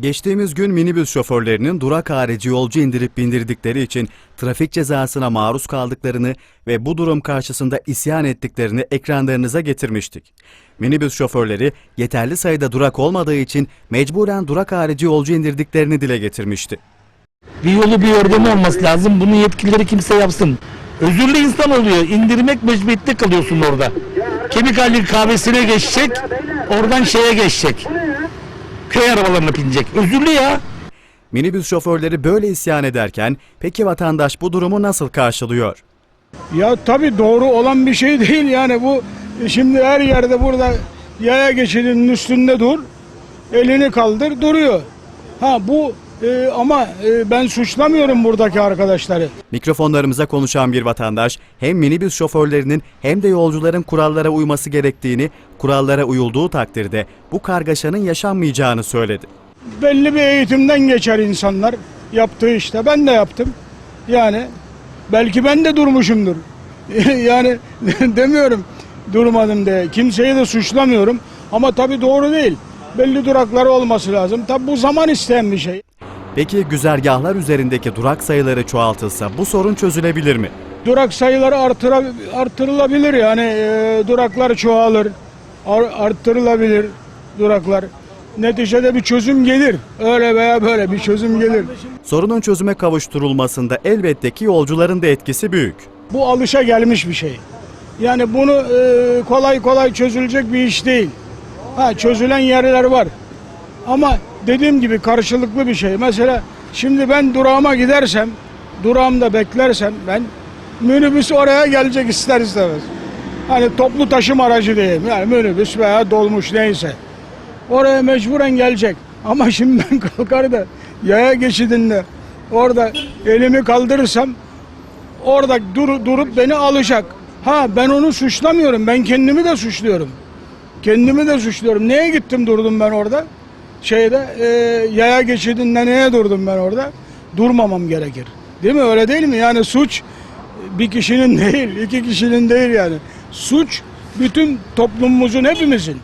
Geçtiğimiz gün minibüs şoförlerinin durak harici yolcu indirip bindirdikleri için trafik cezasına maruz kaldıklarını ve bu durum karşısında isyan ettiklerini ekranlarınıza getirmiştik. Minibüs şoförleri yeterli sayıda durak olmadığı için mecburen durak harici yolcu indirdiklerini dile getirmişti. Bir yolu bir yordamı olması lazım. Bunu yetkilileri kimse yapsın. Özürlü insan oluyor. İndirmek mecburiyette kalıyorsun orada. Kemikalli kahvesine geçecek. Oradan şeye geçecek. Köy arabalarına binecek. Özürlü ya. Minibüs şoförleri böyle isyan ederken peki vatandaş bu durumu nasıl karşılıyor? Ya tabii doğru olan bir şey değil yani bu şimdi her yerde burada yaya geçidinin üstünde dur, elini kaldır duruyor. Ha bu e, ama e, ben suçlamıyorum buradaki arkadaşları. Mikrofonlarımıza konuşan bir vatandaş hem minibüs şoförlerinin hem de yolcuların kurallara uyması gerektiğini, kurallara uyulduğu takdirde bu kargaşanın yaşanmayacağını söyledi. Belli bir eğitimden geçer insanlar yaptığı işte ben de yaptım. Yani belki ben de durmuşumdur. yani demiyorum durmadım diye. Kimseyi de suçlamıyorum ama tabii doğru değil. Belli durakları olması lazım. Tabii bu zaman isteyen bir şey. Peki güzergahlar üzerindeki durak sayıları çoğaltılsa bu sorun çözülebilir mi? durak sayıları artıra, artırılabilir yani e, duraklar çoğalır ar- arttırılabilir duraklar. Neticede bir çözüm gelir öyle veya böyle bir çözüm gelir. Sorunun çözüme kavuşturulmasında elbette ki yolcuların da etkisi büyük. bu alışa gelmiş bir şey. Yani bunu e, kolay kolay çözülecek bir iş değil. Ha çözülen yerler var. Ama dediğim gibi karşılıklı bir şey mesela şimdi ben durağıma gidersem durağımda beklersem ben minibüs oraya gelecek ister istemez. Hani toplu taşıma aracı diyeyim yani minibüs veya dolmuş neyse. Oraya mecburen gelecek. Ama şimdi ben kalkar da yaya geçidinde orada elimi kaldırırsam orada dur, durup beni alacak. Ha ben onu suçlamıyorum. Ben kendimi de suçluyorum. Kendimi de suçluyorum. Neye gittim durdum ben orada? Şeyde e, yaya geçidinde neye durdum ben orada? Durmamam gerekir. Değil mi? Öyle değil mi? Yani suç bir kişinin değil, iki kişinin değil yani. Suç bütün toplumumuzun hepimizin.